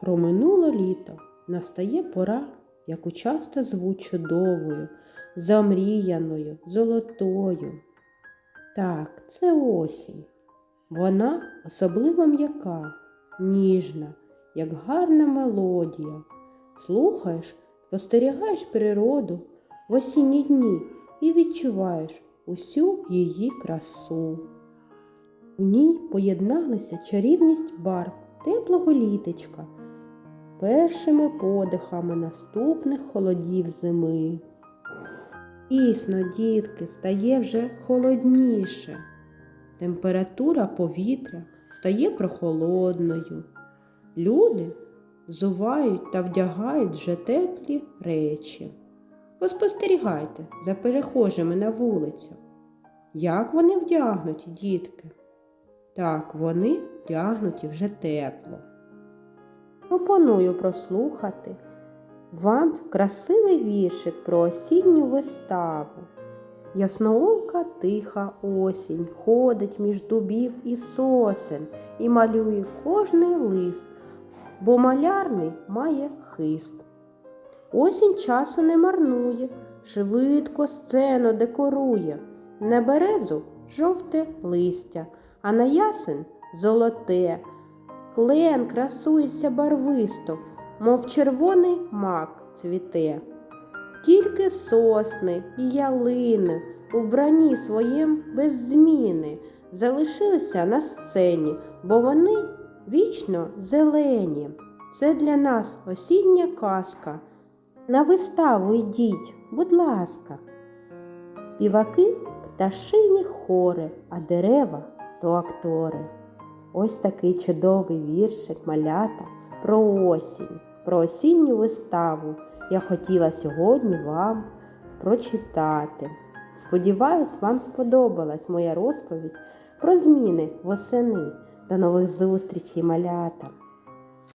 Проминуло літо, настає пора, яку часто звуть чудовою, замріяною, золотою. Так, це осінь. Вона особливо м'яка, ніжна, як гарна мелодія. Слухаєш, спостерігаєш природу в осінні дні і відчуваєш усю її красу. У ній поєдналися чарівність барв теплого літечка, першими подихами наступних холодів зими. Дійсно, дітки, стає вже холодніше. Температура повітря стає прохолодною. Люди взувають та вдягають вже теплі речі. Поспостерігайте за перехожими на вулицю. Як вони вдягнуті, дітки? Так, вони вдягнуті вже тепло. Пропоную прослухати вам красивий віршик про осінню виставу. Ясноока тиха осінь ходить між дубів і сосен і малює кожний лист, бо малярний має хист. Осінь часу не марнує, швидко сцену декорує, на березу жовте листя, а на ясен золоте. Клен красується барвисто, мов червоний мак цвіте. Тільки сосни і ялини у вбранні своєм без зміни залишилися на сцені, бо вони вічно зелені. Це для нас осіння казка. На виставу йдіть, будь ласка. Співаки пташині хори, а дерева то актори. Ось такий чудовий віршик малята про осінь, про осінню виставу я хотіла сьогодні вам прочитати. Сподіваюсь, вам сподобалась моя розповідь про зміни восени. До нових зустрічей, малята!